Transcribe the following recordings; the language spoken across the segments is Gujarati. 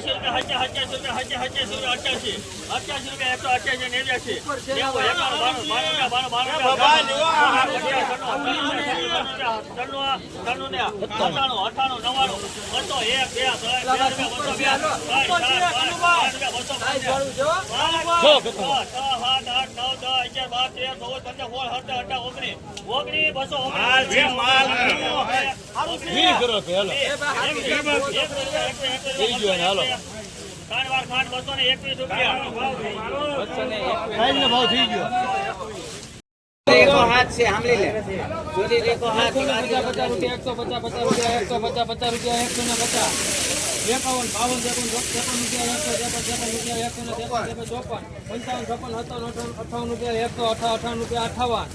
હત્યાસી રૂપિયા હત્યાસી રૂપિયા હત્યા રૂપિયા અઠ્યાસી અઠ્યાસી રૂપિયા એકસો અઠ્યાસી નેવ્યાસી નેવું એકાણું બાણું બાણું રૂપિયા બાણું બાણું રૂપિયા ત્રણું ને અઠાણું અઠાણું નવાણું બસો એક બે બસો બે બસો બસો ખાંડ બસો પચાસ પચાસ રૂપિયા, એકસો પચાસ પચાસ રૂપિયા, એકસો પચાસ પચાસ રૂપિયા, એકસો ને પચાસ. એકાવન, બાવન રૂપિયા, એકસો, ત્રેપન રૂપિયા, એકસો ને ત્રેપન ત્રેપન, ચોપન. પંચાવન, છપ્પન, સત્તાવન, અઠાવન રૂપિયા, એકસો અઠાવન રૂપિયા, અઠાવન.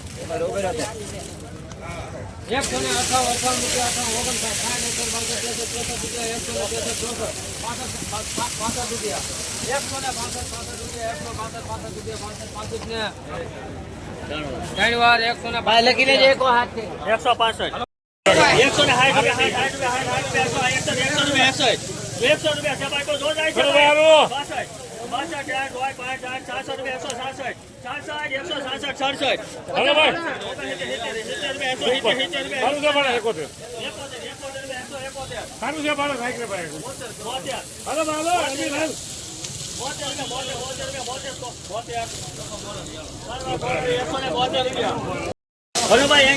એકસો ને અઠાવન અઠાવન રૂપિયા અઠાવન ઓગણસાઠ સાઠ એકસો બાસઠ ત્રેસઠ રૂપિયા એકસો ને ત્રેસઠ ચોસઠ. પાસઠ પાસઠ રૂપિયા. એકસો ને બાસઠ પાસઠ રૂપિયા એકસો બાસઠ પાસઠ રૂપિયા બાસઠ પાસઠ ને. ત્રણ વાર એકસો ને લખી લેજે રેકો હાથ. છે એકસો પાસઠ. એકસો ને સાઠ રૂપિયા સાઠ સાઠ રૂપિયા સાઠ રૂપિયા એકસો એકસો રૂપિયા એકસો રૂપિયા છે ભાઈ તો જો જાય છે. બાસઠ આઠ હોય પાંચ આઠ રૂપિયા એકસો સાસઠ સાસઠ એકસો સાસઠ સડસઠ રૂપિયા એકસો સિત્તેર સિત્તેર રૂપિયા એકોતેર એકોતેર રૂપિયા એકસો એકોતેર બોતેર બોતેર બોતેર બોતેર ને રૂપિયા હલો. ભાઈ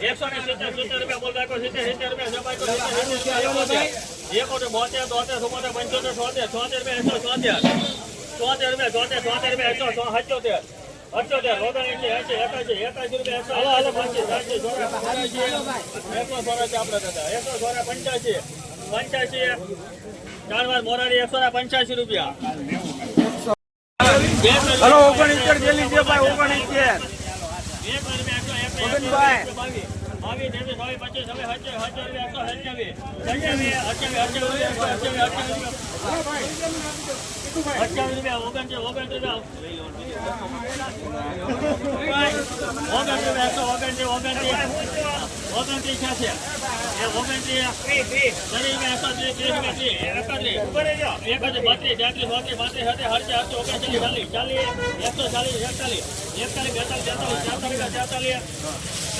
એકસો ને સિત્તેર સિત્તેર રૂપિયા બોલ બાકો સિત્તેર સિત્તેર રૂપિયા જમાઈ કો સિત્તેર સિત્તેર રૂપિયા એકોતેર બોતેર તોતેર ચુમ્મોતેર પંચોતેર છોતેર છોતેર રૂપિયા એકસો છોતેર છોતેર રૂપિયા છોતેર છોતેર રૂપિયા એકસો સત્યોતેર અઠ્યોતેર ઓગણએંશી એંશી એકાશી એકાશી રૂપિયા એકસો એકાશી પંચી સાતસી ચોરા પંચ્યાસી એકસો ચોરાસી આપણે દાદા એકસો ચોરા પંચ્યાસી પંચ્યાસી ચાર વાર મોરારી એકસો ને પંચ્યાસી રૂપિયા હલો ઓગણીસેર જેલી છે ભાઈ 我跟你说啊 ઓગણત્રીસ છે. એ ઓગણત્રીસ એકત્રીસ. એકત્રીસ બત્રીસ, તેત્રીસ બોત્રીસ બત્રીસ સાથે હરશે હરશે ઓગણચાલીસ, ચાલીસ ચાલીસ, એકસો ચાલીસ, એકતાલીસ. એકતાલીસ, બેતાલીસ, તેતાલીસ ચારતાલીસ ચારતાલીસ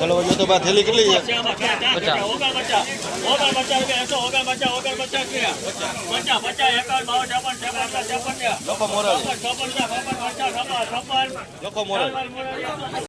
હલો જો તો બા થેલી કેટલી છે? લોકો મોરાલી. લોકો મોરાલી.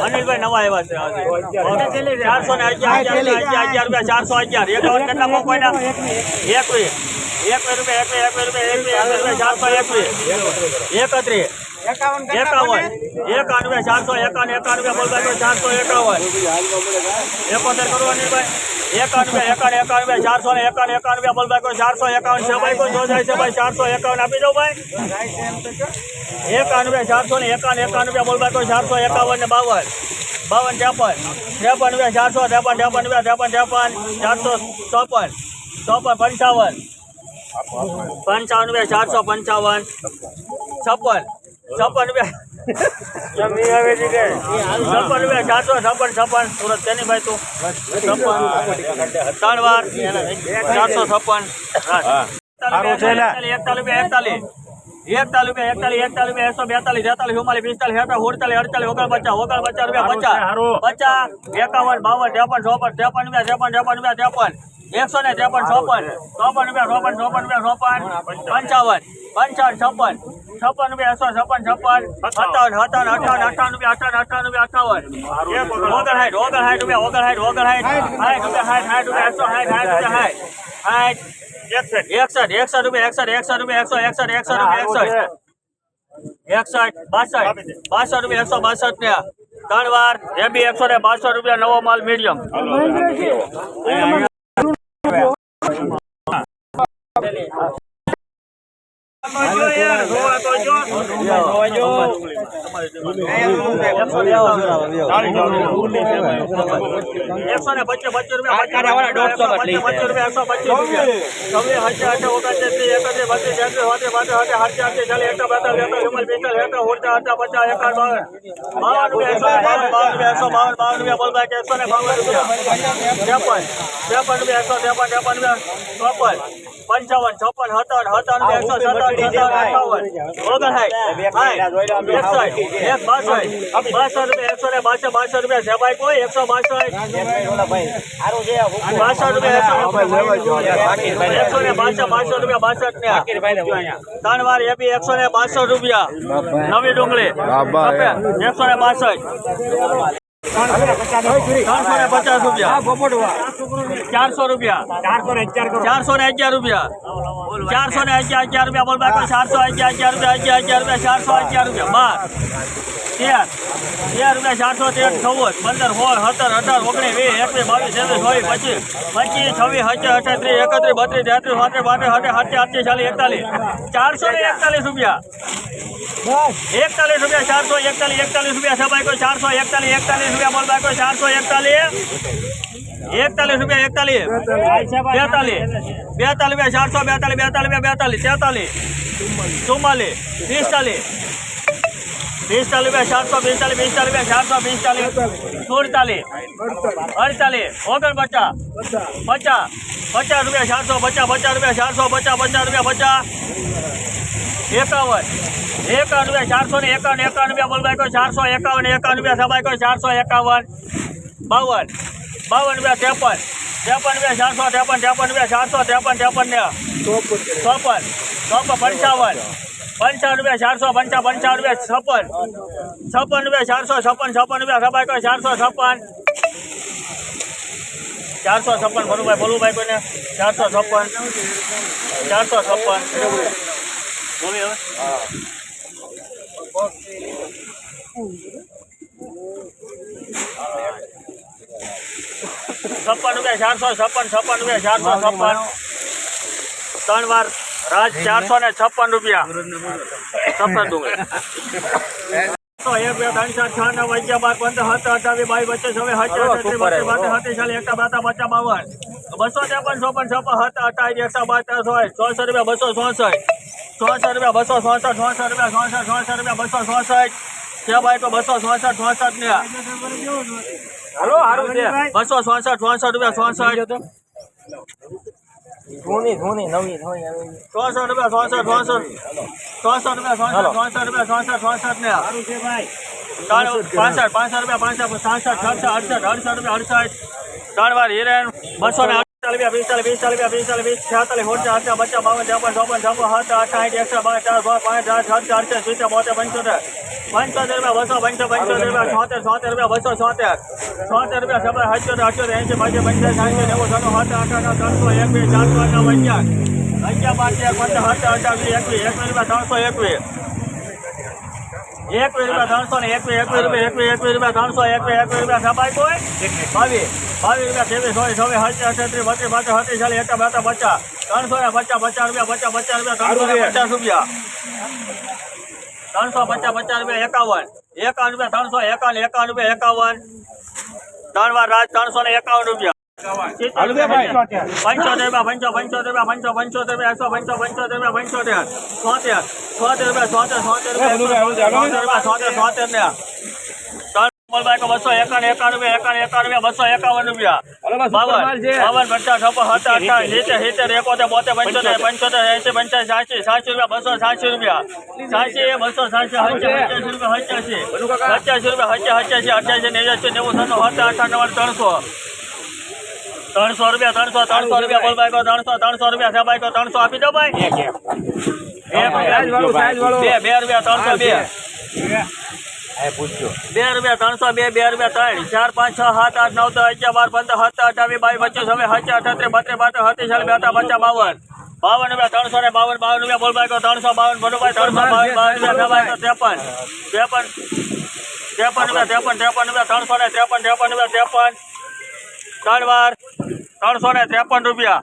અનિલભાઈ નવા એવા છે ચારસો ને અગિયાર અગિયાર રૂપિયા ચારસો અગિયાર. એકાવન કેટલા કોક કોઈના એકવીસ એકવીસ રૂપિયા એકવીસ એકવીસ રૂપિયા એકવીસ એકવીસ રૂપિયા ચારસો એકવીસ એકત્રીસ એકાવન એકાવન રૂપિયા ચારસો એકાવન એકાવન રૂપિયા બોલતા ચારસો એકાવન એકોતેર કરવાની ભાઈ એકાવન રૂપિયા એકાવન એકાવન રૂપિયા ચારસો ને એકાવન એકાવન રૂપિયા બોલતા ચારસો એકાવન છે ભાઈ કોઈ જો જાય છે ભાઈ ચારસો એકાવન આપી દો ભાઈ એકાનવે ચારસો ને એકાવન એકાનવે બોલવા કોઈ ચારસો એકાવન ને બાવન બાવન ત્રેપન ત્રેપન રૂપિયા ચારસો ત્રેપન ત્રેપન રૂપિયા ત્રેપન ત્રેપન ચારસો ચોપન ચોપન પંચાવન પંચાવન બે ચારસો પંચાવન. છપ્પન. છપ્પન બે. છપ્પન ચારસો છપ્પન છપ્પન. સુરત તેની ભાઈ તું? છપ્પન. ત્રણ વાર. ચારસો છપ્પન. એકતાલીસ રૂપિયા એકતાલીસ એકતાલીસ રૂપિયા એકતાલીસ. એકતાલીસ રૂપિયા એકસો બેતાલીસ તેતાલીસ ચુમ્માલીસ પિસ્તાલીસ છેતાલીસ સુડતાલીસ અડતાલીસ ઓગણ પચાસ ઓગણ પચાસ. રૂપિયા પચાસ પચાસ એકાવન બાવન ત્રેપન ચોપન ત્રેપન રૂપિયા ત્રેપન ત્રેપન રૂપિયા ત્રેપન. એકસો ને ત્રેપન ચોપન ચોપન રૂપિયા, ચોપન ચોપન રૂપિયા, ચોપન, પંચાવન પંચાવન, છપ્પન છપ્પન રૂપિયા, એકસો છપ્પન છપ્પન, સત્તાવન સત્તાવન, અઠાવન અઠાવન રૂપિયા, અઠાવન અઠાવન રૂપિયા, અઠાવન. ઓગણસાઠ ઓગણસાઠ રૂપિયા ઓગણસાઠ ઓગણસાઠ સાઠ રૂપિયા સાઠ સાઠ રૂપિયા, એકસો સાઠ સાઠ રૂપિયા સાઠ સાઠ એકસઠ એકસઠ રૂપિયા, એકસઠ એકસઠ રૂપિયા, એકસો, એકસઠ એકસઠ રૂપિયા, એકસઠ. એકસઠ, બાસઠ બાસઠ રૂપિયા, એકસો બાસઠ ત્રણ વાર એ બી એકસો ને બાસઠ રૂપિયા, નવો માલ મીડિયમ. એકસો ને પચીસ પચીસ રૂપિયા દોઢસો પચીસ રૂપિયા એકસો પચીસ રૂપિયા છવ્વીસ હજાર ઓગણત્રીસ ત્રીસ એકત્રીસ બત્રીસ તેત્રીસ ચોત્રીસ પાંત્રીસ અઠાર અઠ્યાસી અઠ્યાસી ચાલીસ એકસો બેતાલીસ પિસ્તાલીસ એકસો ત્રેપન રૂપિયા ચોપન પંચાવન છપ્પન સત્તર સત્તર એકસો સત્તર સત્તાવન અઠાવન ઓગણસાઠ એક બાસઠ. એકસો ને બાસઠ બાસઠ રૂપિયા છે ભાઈ કોઈ? એકસો બાસઠ. બાસઠ રૂપિયા એકસો ને બાસઠ. બાસઠ રૂપિયા બાસઠ ને. ત્રણ વાર એ બી એકસો ને બાસઠ રૂપિયા. નવી ડુંગળી. એકસો ને બાસઠ. પચાસ રૂપિયા. ચારસો રૂપિયા. ચારસો ને અગિયાર રૂપિયા. ચારસો ને અગિયાર અગિયાર રૂપિયા. બોલ બાકી ચારસો અગિયાર અગિયાર રૂપિયા અગિયાર રૂપિયા ચારસો અગિયાર રૂપિયા. બાર. તેર. તેર રૂપિયા ચારસો તેર ચૌદ. પંદર સોળ સત્તર અઢાર ઓગણીસ વીસ એકવીસ બાવીસ ત્રેવીસ ચોવીસ પચીસ. પચીસ છવ્વીસ હજાર અઠત્રીસ એકત્રીસ બત્રીસ તેત્રીસ ચોત્રીસ પાંત્રીસ અઠે સત્ય અઠ્યાસી ચાલીસ એકતાલીસ. ચારસો ને એકતાલીસ રૂપિયા. એકતાલીસ રૂપિયા ચારસો એકતાલીસ એકતાલીસ રૂપિયા. સભાઈ કોઈ ચારસો એકતાલીસ એકતાલીસ રૂપિયા બોલ કોઈ ચારસો એકતાલીસ. એકતાલીસ રૂપિયા એકતાલીસ. બેતાલીસ. બેતાલીસ ચારસો બેતાલીસ બેતાલીસ બેતાલીસ, તેતાલીસ. ચુમ્માલીસ. પિસ્તાલીસ. પિસ્તાલીસ રૂપિયા ચારસો પિસ્તાલીસ પિસ્તાલીસ રૂપિયા ચારસો પિસ્તાલીસ. સુડતાલીસ. અડતાલીસ. ઓગણપચાસ. પચાસ. પચાસ રૂપિયા, ચારસો પચાસ પચાસ રૂપિયા, ચારસો પચાસ પચાસ રૂપિયા, પચાસ. એકાવન. રૂપિયા ચારસો ને એકાવન રૂપિયા બોલભાઈ કોઈ ચારસો એકાવન રૂપિયા સભાઈ કોઈ ચારસો એકાવન. બાવન. બાવન રૂપિયા ત્રેપન. ત્રેપન રૂપિયા ચારસો, ત્રેપન ત્રેપન રૂપિયા ચારસો, ત્રેપન ત્રેપન ને ચોપન. ચોપન પંચાવન. પંચાવન રૂપિયા ચારસો, પંચા પંચાવન રૂપિયા છપ્પન. છપ્પન રૂપિયા ચારસો, છપ્પન છપ્પન રૂપિયા સભાઈ કોઈ ચારસો, છપ્પન. ચારસો, છપ્પન ભલુભાઈ ભલુભાઈ કોઈને? ચારસો, છપ્પન. ચારસો, છપ્પન. બોલી હવે છપ્પન રૂપિયા ચારસો છપ્પન છપ્પન રૂપિયા ચારસો છપ્પન. ત્રણ વાર રાજ ચારસો ને છપ્પન રૂપિયા. છપ્પન ડુંગળી તો એક બે ત્રણ ચાર છ નવ અગિયાર બાર પંદર સત્તર અઠાવીસ બાવીસ પચીસ ચાલીસ એકતા બાતા પચાસ બાવન બસો ત્રેપન ચોપન છપ્પન સત્તર અઠાવી એકસો બાર હોય ચોસઠ રૂપિયા બસો ચોસઠ ચોસઠ રૂપિયા બસો ચોસઠ ચોસઠ રૂપિયા ચોસઠ ચોસઠ રૂપિયા બસો ચોસઠ છે ભાઈ તો બસો ચોસઠ ચોસઠ ને. હાલો છે. બસો ચોસઠ ચોસઠ રૂપિયા ચોસઠ ચોસઠ રૂપિયા ચોસઠ ચોસઠ ચોસઠ રૂપિયા ચોસઠ ચોસઠ રૂપિયા ચોસઠ ચોસઠ ને. ત્રણ પાસઠ પાસઠ રૂપિયા પાસઠ સાસઠ સડસઠ અડસઠ અડસઠ રૂપિયા અડસઠ. ત્રણ વાર હિરેન બસો ને અડતાલીસ વીસ રૂપિયા પિસ્તાલીસ વીસ છેતાલીસ ઓછા અડચા બચ્ચા બાવન ચોપન ચોપન છપ્પન સાત અઠાઠ એકસો બાર, ચાર પાંચ પાંચ ચાર છ ચાર છ સિત્તેર બોતેર, પંચોતેર પંચોતેર રૂપિયા, બસો પંચો પંચોતેર રૂપિયા, છોતેર છોતેર રૂપિયા, બસો, છોતેર છોતેર રૂપિયા સબર હચોતેર હચોતેર એસી પાંચસો પંચાસ સાંજે નેવું છનું સાત આઠ આઠ ત્રણસો એક વીસ ચારસો નવ અગિયાર અગિયાર પાંચ એક પંદર સત્તર અઢાર એકવીસ એકવીસ રૂપિયા ત્રણસો એકવીસ એકવીસ રૂપિયા ત્રણસો ને એકવીસ એકવીસ રૂપિયા એકવીસ એકવીસ રૂપિયા ત્રણસો એકવીસ એકવીસ રૂપિયા છપાય કોઈ? બાવીસ. બાવીસ રૂપિયા ત્રેવીસ ચોવીસ ચોવીસ હત્યા અઠત્રીસ બત્રીસ પાંચ છત્રીસ ચાલીસ એકા બેતા પચાસ. ત્રણસો ને પચાસ પચાસ રૂપિયા પચાસ પચાસ રૂપિયા ત્રણસો ને પચાસ રૂપિયા. ત્રણસો પચાસ પચાસ રૂપિયા એકાવન. એકાવન રૂપિયા ત્રણસો એકાવન એકાવન રૂપિયા એકાવન. ત્રણ વાર રાજ ત્રણસો ને એકાવન રૂપિયા. પંચોતેર પંચો પંચોતેર પંચો પંચોતેર રૂપિયા એકસો પંચો પંચોતેર રૂપિયા પંચોતેર છોતેર છોતેર છોતેર છોતેર છોતેર છોતેર છોતેર ને બસો એકાવન એકાવન રૂપિયા એકાવન એકાવન બસો એકાવન રૂપિયા. બાવન બાવન પચાસ છપ્પન સત્તર સિત્તેર સિત્તેર એકોતેર બોતેર પંચોતેર પંચોતેર. એસી પંચાસી સાચી સાચી રૂપિયા બસો સાચી રૂપિયા. સાચી બસો સાચી પંચ્યાસી રૂપિયા પંચ્યાસી પચાસી રૂપિયા પચાસી અઠ્યાસી નેવ્યાસી નેવું ત્રણસો સત્તર અઠાવન ત્રણસો. ત્રણસો રૂપિયા ત્રણસો ત્રણસો રૂપિયા બોલ બાઈકો ત્રણસો ત્રણસો રૂપિયા છે બાઈકો ત્રણસો આપી દો ભાઈ એક બે બે રૂપિયા ત્રણસો બે બે રૂપિયા ત્રણસો બે બે રૂપિયા ત્રણ ચાર પાંચ છ સાત આઠ નવ દસ અગિયાર બાર પંદર સત્તર અઠાવીસ બાવીસ પચીસ હવે સત્તર અઠત્રીસ બત્રીસ બાર સત્તીસ ચાલીસ બેતા પચાસ બાવન બાવન રૂપિયા ત્રણસો ને બાવન બાવન રૂપિયા બોલ બાઈકો ત્રણસો બાવન ભનુભાઈ ત્રણસો બાવન બાવન રૂપિયા બાઈકો ત્રેપન ત્રેપન ત્રેપન રૂપિયા ત્રેપન ત્રેપન રૂપિયા ત્રણસો ને ત્રેપન ત્રેપન રૂપિયા ત્રેપન ત્રણ વાર ત્રણસો ને ત્રેપન રૂપિયા.